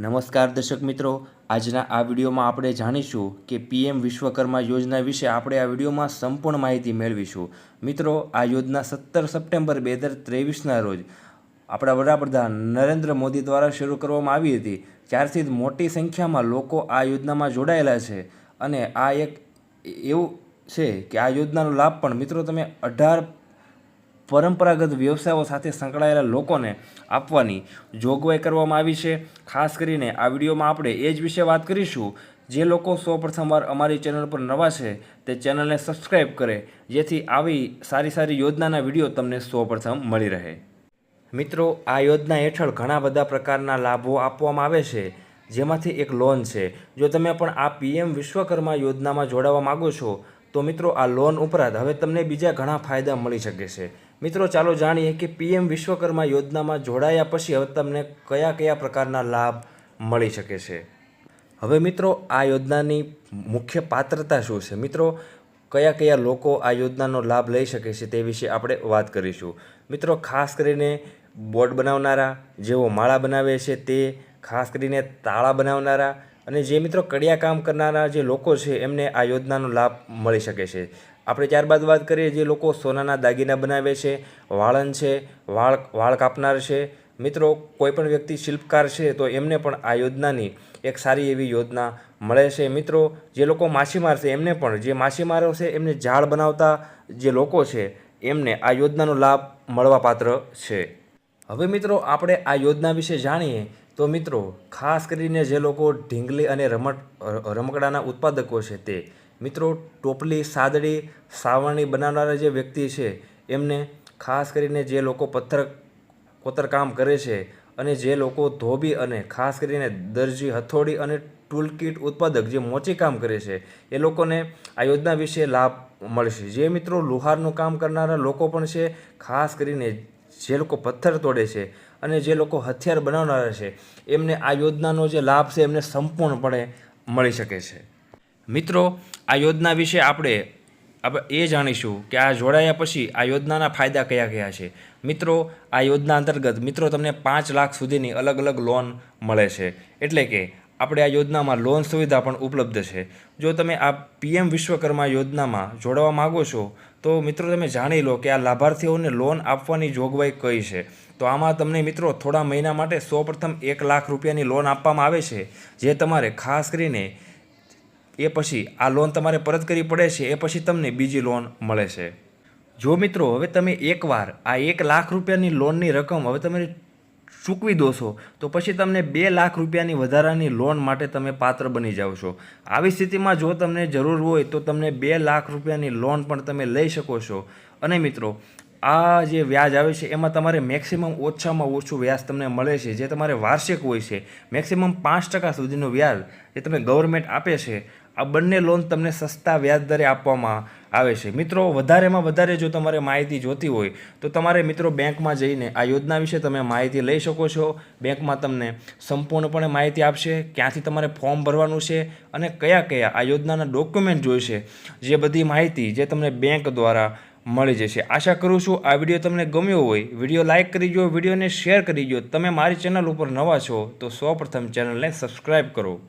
નમસ્કાર દર્શક મિત્રો. આજના આ વિડીયોમાં આપણે જાણીશું કે પીએમ વિશ્વકર્મા યોજના વિશે આપણે આ વિડીયોમાં સંપૂર્ણ માહિતી મેળવીશું. મિત્રો, આ યોજના સત્તર સપ્ટેમ્બર બે હજાર ત્રેવીસના રોજ આપણા વડાપ્રધાન નરેન્દ્ર મોદી દ્વારા શરૂ કરવામાં આવી હતી. ત્યારથી જ મોટી સંખ્યામાં લોકો આ યોજનામાં જોડાયેલા છે અને આ એક એવું છે કે આ યોજનાનો લાભ પણ મિત્રો તમે અઢાર પરંપરાગત વ્યવસાયો સાથે સંકળાયેલા લોકોને આપવાની જોગવાઈ કરવામાં આવી છે. ખાસ કરીને આ વિડીયોમાં આપણે એ જ વિશે વાત કરીશું. જે લોકો સૌ પ્રથમવાર અમારી ચેનલ પર નવા છે, તે ચેનલને સબસ્ક્રાઈબ કરે, જેથી આવી સારી સારી યોજનાના વીડિયો તમને સૌ પ્રથમ મળી રહે. મિત્રો, આ યોજના હેઠળ ઘણા બધા પ્રકારના લાભો આપવામાં આવે છે. જેમાંથી એક લોન છે. જો તમે પણ આ પીએમ વિશ્વકર્મા યોજનામાં જોડાવા માગો છો, તો મિત્રો આ લોન ઉપરાંત હવે તમને બીજા ઘણા ફાયદા મળી શકે છે. મિત્રો, ચાલો જાણીએ કે પીએમ વિશ્વકર્મા યોજનામાં જોડાયા પછી હવે તમને કયા કયા પ્રકારના લાભ મળી શકે છે? હવે મિત્રો, આ યોજનાની મુખ્ય પાત્રતા શું છે? મિત્રો, કયા કયા લોકો આ યોજનાનો લાભ લઈ શકે છે તે વિશે આપણે વાત કરીશું. મિત્રો, ખાસ કરીને બોર્ડ બનાવનારા, જેઓ માળા બનાવે છે તે ખાસ કરીને તાળા બનાવનારા અને જે મિત્રો કડિયા કામ કરનારા જે લોકો છે, એમને આ યોજનાનો લાભ મળી શકે છે. આપણે ત્યારબાદ વાત કરીએ જે લોકો સોનાના દાગીના બનાવે છે, વાળન છે, વાળ વાળ કાપનાર છે. મિત્રો કોઈપણ વ્યક્તિ શિલ્પકાર છે તો એમને પણ આ યોજનાની એક સારી એવી યોજના મળે છે. મિત્રો, જે લોકો માછીમાર છે એમને પણ, જે માછીમારો છે એમને ઝાડ બનાવતા જે લોકો છે એમને આ યોજનાનો લાભ મળવાપાત્ર છે. હવે મિત્રો, આપણે આ યોજના વિશે જાણીએ તો મિત્રો, ખાસ કરીને જે લોકો ઢીંગલી અને રમત, રમકડાના ઉત્પાદકો છે તે મિત્રો, ટોપલી, સાદડી, સાવરણી બનાવનારા જે વ્યક્તિ છે, એમને ખાસ કરીને જે લોકો પથ્થર કોતરકામ કરે છે અને જે લોકો ધોબી અને ખાસ કરીને દરજી હથોડી અને ટૂલકીટ ઉત્પાદક જે મોચી કામ કરે છે, એ લોકોને આ યોજના વિશે લાભ મળશે. જે મિત્રો, લુહારનું કામ કરનારા લોકો પણ છે, ખાસ કરીને જે લોકો પથ્થર તોડે છે અને જે લોકો હથિયાર બનાવનારા છે, એમને આ યોજનાનો જે લાભ છે, એમને સંપૂર્ણપણે મળી શકે છે. મિત્રો, આ યોજના વિશે આપણે એ જાણીશું કે આ જોડાયા પછી આ યોજનાના ફાયદા કયા કયા છે. મિત્રો, આ યોજના અંતર્ગત મિત્રો તમને પાંચ લાખ સુધીની અલગ અલગ લોન મળે છે. એટલે કે આપણે આ યોજનામાં લોન સુવિધા પણ ઉપલબ્ધ છે. જો તમે આ પીએમ વિશ્વકર્મા યોજનામાં જોડાવા માગો છો, તો મિત્રો તમે જાણી લો કે આ લાભાર્થીઓને લોન આપવાની જોગવાઈ કઈ છે. તો આમાં તમને મિત્રો થોડા મહિના માટે સૌપ્રથમ એક લાખ રૂપિયાની લોન આપવામાં આવે છે, જે તમારે ખાસ કરીને એ પછી આ લોન તમારે પરત કરવી પડે છે, એ પછી તમને બીજી લોન મળે છે. જો મિત્રો, હવે તમે એકવાર આ એક લાખ રૂપિયાની લોનની રકમ હવે તમે ચૂકવી દો છો, તો પછી તમને બે લાખ રૂપિયાની વધારાની લોન માટે તમે પાત્ર બની જાઓ છો. આવી સ્થિતિમાં જો તમને જરૂર હોય, તો તમને બે લાખ રૂપિયાની લોન પણ તમે લઈ શકો છો. અને મિત્રો, આ જે વ્યાજ આવે છે, એમાં તમારે મેક્સિમમ ઓછામાં ઓછું વ્યાજ તમને મળે છે, જે તમારે વાર્ષિક હોય છે. મેક્સિમમ પાંચ ટકા સુધીનું વ્યાજ જે તમે ગવર્મેન્ટ આપે છે આ બંને લોન તમને સસ્તા વ્યાજ દરે આપવામાં આવે છે. મિત્રો, વધારેમાં વધારે જો તમારે માહિતી જોતી હોય, તો તમારે મિત્રો બેંકમાં જઈને આ યોજના વિશે તમે માહિતી લઈ શકો છો. બેંકમાં તમને સંપૂર્ણપણે માહિતી આપશે, ક્યાંથી તમારે ફોર્મ ભરવાનું છે અને કયા કયા આ યોજનાના ડોક્યુમેન્ટ જોઈશે, જે બધી માહિતી જે તમને બેંક દ્વારા મળી જશે. આશા કરું છું આ વીડિયો તમને ગમ્યો હોય, વીડિયો લાઇક કરી દો, વિડીયોને શેર કરી દો. તમે મારી ચેનલ ઉપર નવા છો, તો સૌપ્રથમ ચેનલને સબસ્ક્રાઈબ કરો.